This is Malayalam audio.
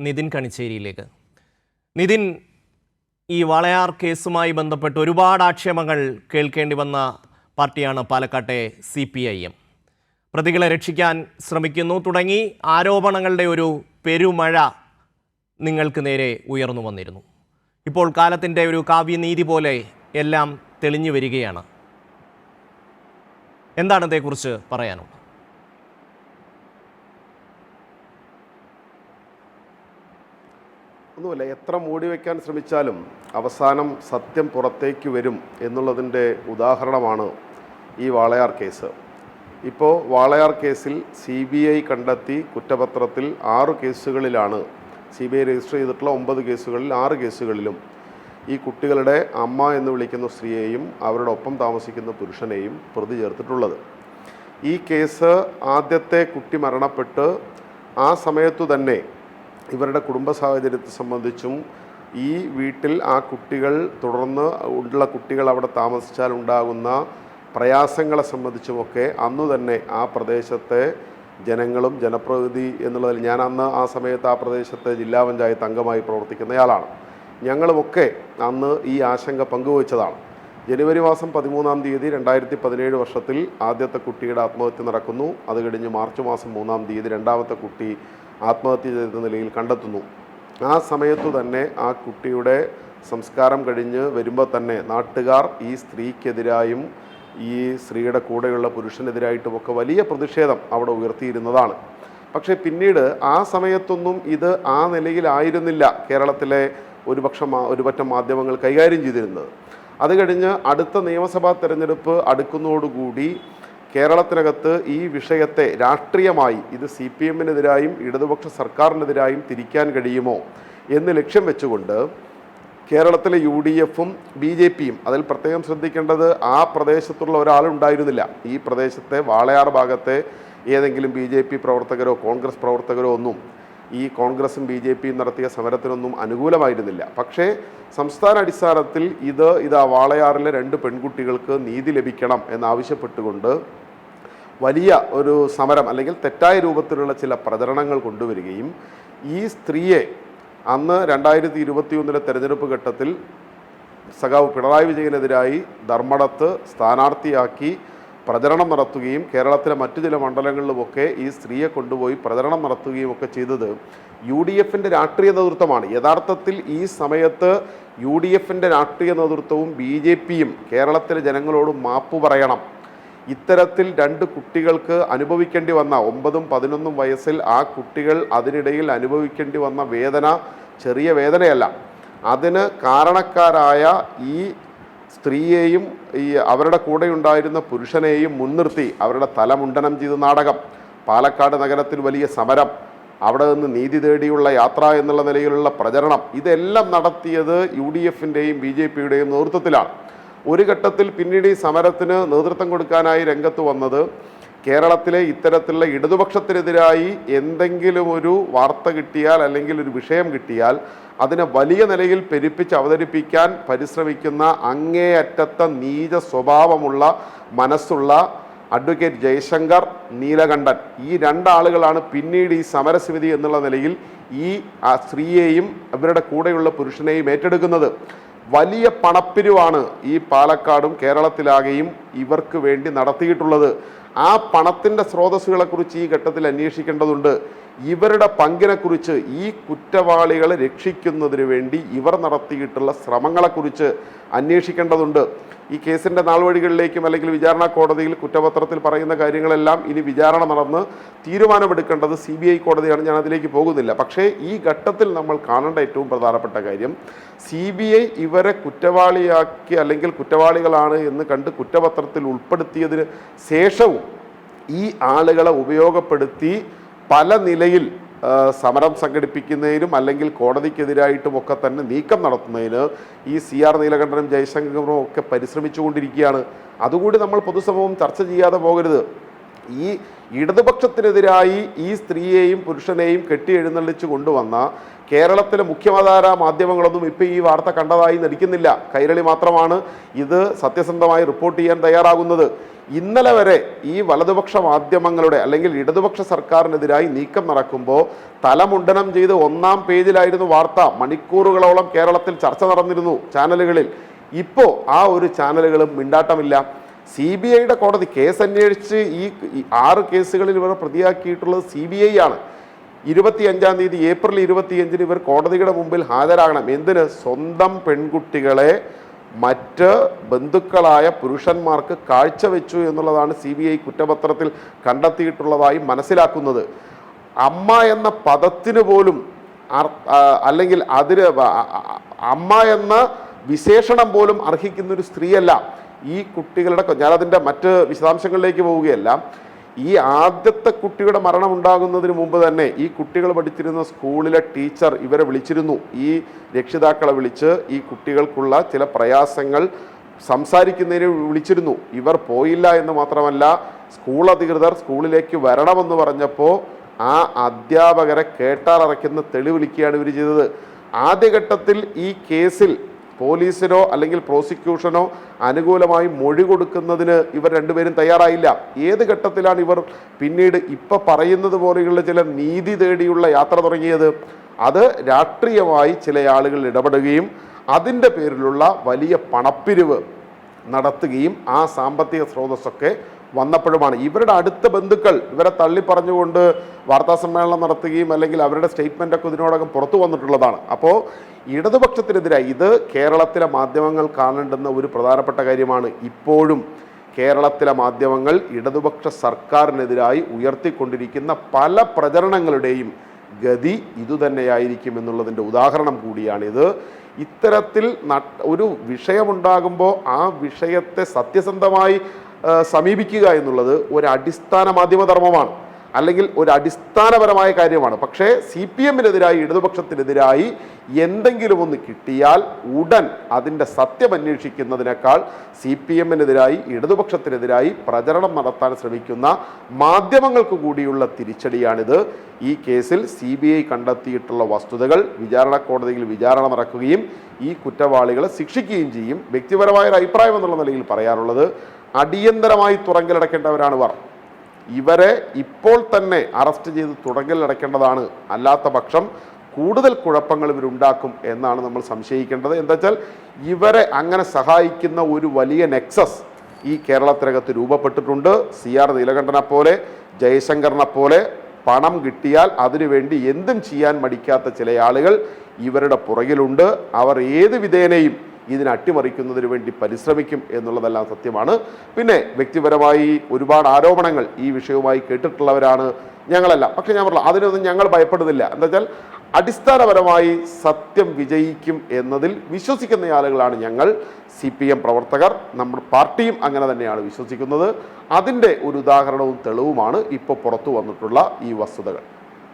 നിതിൻ കണിച്ചേരിയിലേക്ക്. നിതിൻ ഈ വളയാർ കേസുമായി ബന്ധപ്പെട്ട് ഒരുപാട് ആക്ഷേപങ്ങൾ കേൾക്കേണ്ടി വന്ന പാർട്ടിയാണ് പാലക്കാട്ടെ സി പി ഐ എം. പ്രതികളെ രക്ഷിക്കാൻ ശ്രമിക്കുന്നു. തുടങ്ങി ആരോപണങ്ങളുടെ ഒരു പെരുമഴ നിങ്ങൾക്ക് നേരെ ഉയർന്നു വന്നിരുന്നു. ഇപ്പോൾ കാലത്തിന്റെ ഒരു കാവ്യനീതി പോലെ എല്ലാം തെളിഞ്ഞു വരികയാണ്. എന്താണ് ഇതേക്കുറിച്ച് പറയാനുള്ളത്? ഒന്നുമില്ല എത്ര മൂടി വയ്ക്കാൻ ശ്രമിച്ചാലും അവസാനം സത്യം പുറത്തേക്ക് വരും എന്നുള്ളതിന്റെ ഉദാഹരണമാണ് ഈ വാളയാർ കേസ്. ഇപ്പോൾ വാളയാർ കേസിൽ സി ബി ഐ കണ്ടെത്തി കുറ്റപത്രത്തിൽ ആറ് കേസുകളിലാണ് സി ബി ഐ രജിസ്റ്റർ ചെയ്തിട്ടുള്ള ഒമ്പത് കേസുകളിൽ ആറ് കേസുകളിലും. ഈ കുട്ടികളുടെ അമ്മ എന്ന് വിളിക്കുന്ന സ്ത്രീയെയും അവരുടെ ഒപ്പം താമസിക്കുന്ന പുരുഷനെയും പ്രതി ചേർത്തിട്ടുള്ളത്. ഈ കേസ് ആദ്യത്തെ കുട്ടി മരണപ്പെട്ട് ആ സമയത്തു തന്നെ ഇവരുടെ കുടുംബ സാഹചര്യത്തെ സംബന്ധിച്ചും ഈ വീട്ടിൽ ആ കുട്ടികൾ തുടർന്ന് ഉള്ള കുട്ടികൾ അവിടെ താമസിച്ചാൽ ഉണ്ടാകുന്ന പ്രയാസങ്ങളെ സംബന്ധിച്ചുമൊക്കെ അന്നു തന്നെ ആ പ്രദേശത്തെ ജനങ്ങളും ജനപ്രതിനിധി എന്നുള്ളതിൽ ഞാൻ അന്ന് ആ സമയത്ത് ആ പ്രദേശത്തെ ജില്ലാ പഞ്ചായത്ത് അംഗമായി പ്രവർത്തിക്കുന്നയാളാണ് ഞങ്ങളുമൊക്കെ അന്ന് ഈ ആശങ്ക പങ്കുവച്ചതാണ്. ജനുവരി മാസം പതിമൂന്നാം തീയതി രണ്ടായിരത്തി പതിനേഴ് വർഷത്തിൽ ആദ്യത്തെ കുട്ടിയുടെ ആത്മഹത്യ നടക്കുന്നു. അത് കഴിഞ്ഞ് മാർച്ച് മാസം മൂന്നാം തീയതി രണ്ടാമത്തെ കുട്ടി ആത്മഹത്യ ചെയ്ത നിലയിൽ കണ്ടെത്തുന്നു. ആ സമയത്തു തന്നെ ആ കുട്ടിയുടെ സംസ്കാരം കഴിഞ്ഞ് വരുമ്പോൾ തന്നെ നാട്ടുകാർ ഈ സ്ത്രീക്കെതിരായും ഈ സ്ത്രീയുടെ കൂടെയുള്ള പുരുഷനെതിരായിട്ടുമൊക്കെ വലിയ പ്രതിഷേധം അവിടെ ഉയർത്തിയിരുന്നതാണ്. പക്ഷേ പിന്നീട് ആ സമയത്തൊന്നും ഇത് ആ നിലയിലായിരുന്നില്ല കേരളത്തിലെ ഒരുപക്ഷം ഒരുപറ്റം മാധ്യമങ്ങൾ കൈകാര്യം ചെയ്തിരുന്നത്. അത് കഴിഞ്ഞ് അടുത്ത നിയമസഭാ തെരഞ്ഞെടുപ്പ് അടുക്കുന്നതോടുകൂടി കേരളത്തിനകത്ത് ഈ വിഷയത്തെ രാഷ്ട്രീയമായി ഇത് സി പി എമ്മിനെതിരായും ഇടതുപക്ഷ സർക്കാരിനെതിരായും തിരിക്കാൻ കഴിയുമോ എന്ന് ലക്ഷ്യം വെച്ചുകൊണ്ട് കേരളത്തിലെ യു ഡി എഫും ബി ജെ പിയും അതിൽ പ്രത്യേകം ശ്രദ്ധിക്കേണ്ടത് ആ പ്രദേശത്തുള്ള ഒരാളുണ്ടായിരുന്നില്ല. ഈ പ്രദേശത്തെ വാളയാർ ഭാഗത്തെ ഏതെങ്കിലും ബി ജെ പി പ്രവർത്തകരോ കോൺഗ്രസ് പ്രവർത്തകരോ ഒന്നും ഈ കോൺഗ്രസും ബി ജെ പിയും നടത്തിയ സമരത്തിനൊന്നും അനുകൂലമായിരുന്നില്ല. പക്ഷേ സംസ്ഥാന അടിസ്ഥാനത്തിൽ ഇത് ഇതാ വാളയാറിലെ രണ്ട് പെൺകുട്ടികൾക്ക് നീതി ലഭിക്കണം എന്നാവശ്യപ്പെട്ടുകൊണ്ട് വലിയ ഒരു സമരം അല്ലെങ്കിൽ തെറ്റായ രൂപത്തിലുള്ള ചില പ്രചരണങ്ങൾ കൊണ്ടുവരികയും ഈ സ്ത്രീയെ അന്ന് രണ്ടായിരത്തി ഇരുപത്തിയൊന്നിലെ തെരഞ്ഞെടുപ്പ് ഘട്ടത്തിൽ സഖാവ് പിണറായി വിജയനെതിരായി ധർമ്മടത്ത് സ്ഥാനാർത്ഥിയാക്കി പ്രചരണം നടത്തുകയും കേരളത്തിലെ മറ്റു ചില മണ്ഡലങ്ങളിലുമൊക്കെ ഈ സ്ത്രീയെ കൊണ്ടുപോയി പ്രചരണം നടത്തുകയും ഒക്കെ ചെയ്തത് യു ഡി എഫിന്റെ രാഷ്ട്രീയ നേതൃത്വമാണ്. യഥാർത്ഥത്തിൽ ഈ സമയത്ത് യു ഡി എഫിന്റെ രാഷ്ട്രീയ നേതൃത്വവും ബി ജെ പിയും കേരളത്തിലെ ജനങ്ങളോട് മാപ്പ് പറയണം. ഇത്തരത്തിൽ രണ്ട് കുട്ടികൾക്ക് അനുഭവിക്കേണ്ടി വന്ന ഒമ്പതും പതിനൊന്നും വയസ്സിൽ ആ കുട്ടികൾ അതിനിടയിൽ അനുഭവിക്കേണ്ടി വന്ന വേദന ചെറിയ വേദനയല്ല. അതിന് കാരണക്കാരായ ഈ സ്ത്രീയെയും ഈ അവരുടെ കൂടെ ഉണ്ടായിരുന്ന പുരുഷനെയും മുൻനിർത്തി അവരുടെ തലമുണ്ടനം ചെയ്ത നാടകം. പാലക്കാട് നഗരത്തിൽ വലിയ സമരം. അവിടെ നിന്ന് നീതി തേടിയുള്ള യാത്ര എന്നുള്ള നിലയിലുള്ള പ്രചരണം. ഇതെല്ലാം നടത്തിയത് യു ഡി എഫിന്റെയും ബി ജെ പിയുടെയും നേതൃത്വത്തിലാണ്. ഒരു ഘട്ടത്തിൽ പിന്നീട് ഈ സമരത്തിന് നേതൃത്വം കൊടുക്കാനായി രംഗത്ത് വന്നത് കേരളത്തിലെ ഇത്തരത്തിലുള്ള ഇടതുപക്ഷത്തിനെതിരായി എന്തെങ്കിലും ഒരു വാർത്ത കിട്ടിയാൽ അല്ലെങ്കിൽ ഒരു വിഷയം കിട്ടിയാൽ അതിനെ വലിയ നിലയിൽ പെരുപ്പിച്ച് അവതരിപ്പിക്കാൻ പരിശ്രമിക്കുന്ന അങ്ങേയറ്റത്തെ നീച സ്വഭാവമുള്ള മനസ്സുള്ള അഡ്വക്കേറ്റ് ജയശങ്കർ നീലകണ്ഠൻ ഈ രണ്ടാളുകളാണ് പിന്നീട് ഈ സമരസമിതി എന്നുള്ള നിലയിൽ ഈ സ്ത്രീയെയും അവരുടെ കൂടെയുള്ള പുരുഷനെയും ഏറ്റെടുക്കുന്നത്. വലിയ പണപ്പിരിവാണ് ഈ പാലക്കാടും കേരളത്തിലാകെയും ഇവർക്ക് വേണ്ടി നടത്തിയിട്ടുള്ളത്. ആ പണത്തിന്റെ സ്രോതസ്സുകളെക്കുറിച്ച് ഈ ഘട്ടത്തിൽ അന്വേഷിക്കേണ്ടതുണ്ട്. ഇവരുടെ പങ്കിനെക്കുറിച്ച് ഈ കുറ്റവാളികളെ രക്ഷിക്കുന്നതിന് വേണ്ടി ഇവർ നടത്തിയിട്ടുള്ള ശ്രമങ്ങളെക്കുറിച്ച് അന്വേഷിക്കേണ്ടതുണ്ട്. ഈ കേസിന്റെ നാൾവഴികളിലേക്കും അല്ലെങ്കിൽ വിചാരണ കോടതിയിൽ കുറ്റപത്രത്തിൽ പറയുന്ന കാര്യങ്ങളെല്ലാം ഇനി വിചാരണ നടന്ന് തീരുമാനമെടുക്കേണ്ടത് സി ബി ഐ കോടതിയാണ്. ഞാൻ അതിലേക്ക് പോകുന്നില്ല. പക്ഷേ ഈ ഘട്ടത്തിൽ നമ്മൾ കാണേണ്ട ഏറ്റവും പ്രധാനപ്പെട്ട കാര്യം സി ബി ഐ ഇവരെ കുറ്റവാളിയാക്കി അല്ലെങ്കിൽ കുറ്റവാളികളാണ് എന്ന് കണ്ട് കുറ്റപത്രത്തിൽ ഉൾപ്പെടുത്തിയതിന് ശേഷവും ഈ ആളുകളെ ഉപയോഗപ്പെടുത്തി പല നിലയിൽ സമരം സംഘടിപ്പിക്കുന്നതിനും അല്ലെങ്കിൽ കോടതിക്കെതിരായിട്ടും ഒക്കെ തന്നെ നീക്കം നടത്തുന്നതിന് ഈ സി ആർ നീലകണ്ഠനും ജയശങ്കറും ഒക്കെ പരിശ്രമിച്ചുകൊണ്ടിരിക്കുകയാണ്. അതുകൂടി നമ്മൾ പൊതുസമൂഹം ചർച്ച ചെയ്യാതെ പോകരുത്. ഈ ഇടതുപക്ഷത്തിനെതിരായി ഈ സ്ത്രീയെയും പുരുഷനെയും കെട്ടിയെഴുന്നള്ളിച്ച് കൊണ്ടുവന്ന കേരളത്തിലെ മുഖ്യധാര മാധ്യമങ്ങളൊന്നും ഇപ്പോൾ ഈ വാർത്ത കണ്ടതായി നടിക്കുന്നില്ല. കൈരളി മാത്രമാണ് ഇത് സത്യസന്ധമായി റിപ്പോർട്ട് ചെയ്യാൻ തയ്യാറാകുന്നത്. ഇന്നലെ വരെ ഈ വലതുപക്ഷ മാധ്യമങ്ങളുടെ അല്ലെങ്കിൽ ഇടതുപക്ഷ സർക്കാരിനെതിരായി നീക്കം നടക്കുമ്പോൾ തലമുണ്ടനം ചെയ്ത് ഒന്നാം പേജിലായിരുന്നു വാർത്ത. മണിക്കൂറുകളോളം കേരളത്തിൽ ചർച്ച നടന്നിരുന്നു ചാനലുകളിൽ. ഇപ്പോൾ ആ ഒരു ചാനലുകളും മിണ്ടാട്ടമില്ല. സി ബി ഐയുടെ കോടതി കേസ് അന്വേഷിച്ച് ഈ ആറ് കേസുകളിൽ ഇവർ പ്രതിയാക്കിയിട്ടുള്ളത് സി ബി ഐ ആണ്. ഇരുപത്തി അഞ്ചാം തീയതി ഏപ്രിൽ ഇരുപത്തിയഞ്ചിന് ഇവർ കോടതിയുടെ മുമ്പിൽ ഹാജരാകണം. എന്തിന്? സ്വന്തം പെൺകുട്ടികളെ മറ്റ് ബന്ധുക്കളായ പുരുഷന്മാർക്ക് കാഴ്ചവെച്ചു എന്നുള്ളതാണ് സി ബി ഐ കുറ്റപത്രത്തിൽ കണ്ടെത്തിയിട്ടുള്ളതായി മനസ്സിലാക്കുന്നത്. അമ്മ എന്ന പദത്തിന് പോലും അല്ലെങ്കിൽ അതിന് അമ്മ എന്ന വിശേഷണം പോലും അർഹിക്കുന്ന ഒരു സ്ത്രീയല്ല. ഈ കുട്ടികളുടെ ഞാനതിന്റെ മറ്റ് വിശദാംശങ്ങളിലേക്ക് പോവുകയല്ല. ഈ ആദ്യത്തെ കുട്ടിയുടെ മരണം ഉണ്ടാകുന്നതിന് മുമ്പ് തന്നെ ഈ കുട്ടികൾ പഠിച്ചിരുന്ന സ്കൂളിലെ ടീച്ചർ ഇവരെ വിളിച്ചിരുന്നു. ഈ രക്ഷിതാക്കളെ വിളിച്ച് ഈ കുട്ടികൾക്കുള്ള ചില പ്രയാസങ്ങൾ സംസാരിക്കുന്നതിന് വിളിച്ചിരുന്നു. ഇവർ പോയില്ല എന്ന് മാത്രമല്ല സ്കൂൾ അധികൃതർ സ്കൂളിലേക്ക് വരണമെന്ന് പറഞ്ഞപ്പോൾ ആ അധ്യാപകരെ കേട്ടാറക്കുന്ന തെളിവിളിക്കുകയാണ് ഇവർ ചെയ്തത്. ആദ്യഘട്ടത്തിൽ ഈ കേസിൽ പോലീസിനോ അല്ലെങ്കിൽ പ്രോസിക്യൂഷനോ അനുകൂലമായി മൊഴി കൊടുക്കുന്നതിന് ഇവർ രണ്ടുപേരും തയ്യാറായില്ല. ഏത് ഘട്ടത്തിലാണ് ഇവർ പിന്നീട് ഇപ്പം പറയുന്നത് പോലെയുള്ള ചില നീതി തേടിയുള്ള യാത്ര തുടങ്ങിയത്? അത് രാഷ്ട്രീയമായി ചില ആളുകൾ ഇടപെടുകയും അതിന്റെ പേരിലുള്ള വലിയ പണപ്പിരിവ് നടത്തുകയും ആ സാമ്പത്തിക സ്രോതസ്സൊക്കെ വന്നപ്പോഴുമാണ്. ഇവരുടെ അടുത്ത ബന്ധുക്കൾ ഇവരെ തള്ളി പറഞ്ഞുകൊണ്ട് വാർത്താ സമ്മേളനം നടത്തുകയും അല്ലെങ്കിൽ അവരുടെ സ്റ്റേറ്റ്മെന്റ് ഒക്കെ ഇതിനോടകം പുറത്തു വന്നിട്ടുള്ളതാണ്. അപ്പോൾ ഇടതുപക്ഷത്തിനെതിരായി ഇത് കേരളത്തിലെ മാധ്യമങ്ങൾ കാണേണ്ടുന്ന ഒരു പ്രധാനപ്പെട്ട കാര്യമാണ്. ഇപ്പോഴും കേരളത്തിലെ മാധ്യമങ്ങൾ ഇടതുപക്ഷ സർക്കാരിനെതിരായി ഉയർത്തിക്കൊണ്ടിരിക്കുന്ന പല പ്രചരണങ്ങളുടെയും ഗതി ഇതുതന്നെയായിരിക്കും എന്നുള്ളതിന്റെ ഉദാഹരണം കൂടിയാണിത്. ഇത്തരത്തിൽ ഒരു വിഷയമുണ്ടാകുമ്പോൾ ആ വിഷയത്തെ സത്യസന്ധമായി സമീപിക്കുക എന്നുള്ളത് ഒരു അടിസ്ഥാന മാധ്യമധർമ്മമാണ് അല്ലെങ്കിൽ ഒരു അടിസ്ഥാനപരമായ കാര്യമാണ്. പക്ഷേ സി പി എമ്മിനെതിരായി ഇടതുപക്ഷത്തിനെതിരായി എന്തെങ്കിലും ഒന്ന് കിട്ടിയാൽ ഉടൻ അതിന്റെ സത്യം അന്വേഷിക്കുന്നതിനേക്കാൾ സി പി എമ്മിനെതിരായി ഇടതുപക്ഷത്തിനെതിരായി പ്രചരണം നടത്താൻ ശ്രമിക്കുന്ന മാധ്യമങ്ങൾക്ക് കൂടിയുള്ള തിരിച്ചടിയാണിത്. ഈ കേസിൽ സി ബി ഐ കണ്ടെത്തിയിട്ടുള്ള വസ്തുതകൾ വിചാരണ കോടതിയിൽ വിചാരണ നടക്കുകയും ഈ കുറ്റവാളികളെ ശിക്ഷിക്കുകയും ചെയ്യും. വ്യക്തിപരമായ ഒരു അഭിപ്രായം എന്നുള്ള നിലയിൽ പറയാനുള്ളത് അടിയന്തരമായി തുറങ്കലടക്കേണ്ടവരാണ് ഇവർ. ഇവരെ ഇപ്പോൾ തന്നെ അറസ്റ്റ് ചെയ്ത് തുടങ്കലടക്കേണ്ടതാണ് അല്ലാത്ത പക്ഷം കൂടുതൽ കുഴപ്പങ്ങൾ ഇവരുണ്ടാക്കും എന്നാണ് നമ്മൾ സംശയിക്കേണ്ടത്. എന്താ വെച്ചാൽ ഇവരെ അങ്ങനെ സഹായിക്കുന്ന ഒരു വലിയ നെക്സസ് ഈ കേരളത്തിനകത്ത് രൂപപ്പെട്ടിട്ടുണ്ട്. സി ആർ നീലകണ്ഠനെ പോലെ ജയശങ്കറിനെ പോലെ പണം കിട്ടിയാൽ അതിനുവേണ്ടി എന്തും ചെയ്യാൻ മടിക്കാത്ത ചില ആളുകൾ ഇവരുടെ പുറകിലുണ്ട്. അവർ ഏത് വിധേനയും ഇതിനെ അട്ടിമറിക്കുന്നതിന് വേണ്ടി പരിശ്രമിക്കും എന്നുള്ളതെല്ലാം സത്യമാണ്. പിന്നെ വ്യക്തിപരമായി ഒരുപാട് ആരോപണങ്ങൾ ഈ വിഷയവുമായി കേട്ടിട്ടുള്ളവരാണ് ഞങ്ങളല്ല. പക്ഷെ ഞാൻ പറഞ്ഞു അതിനൊന്നും ഞങ്ങൾ ഭയപ്പെടുന്നില്ല. എന്താ വെച്ചാൽ അടിസ്ഥാനപരമായി സത്യം വിജയിക്കും എന്നതിൽ വിശ്വസിക്കുന്ന ആളുകളാണ് ഞങ്ങൾ. സി പി എം പ്രവർത്തകർ നമ്മുടെ പാർട്ടിയും അങ്ങനെ തന്നെയാണ് വിശ്വസിക്കുന്നത്. അതിന്റെ ഒരു ഉദാഹരണവും തെളിവുമാണ് ഇപ്പോൾ പുറത്തു വന്നിട്ടുള്ള ഈ വസ്തുതകൾ.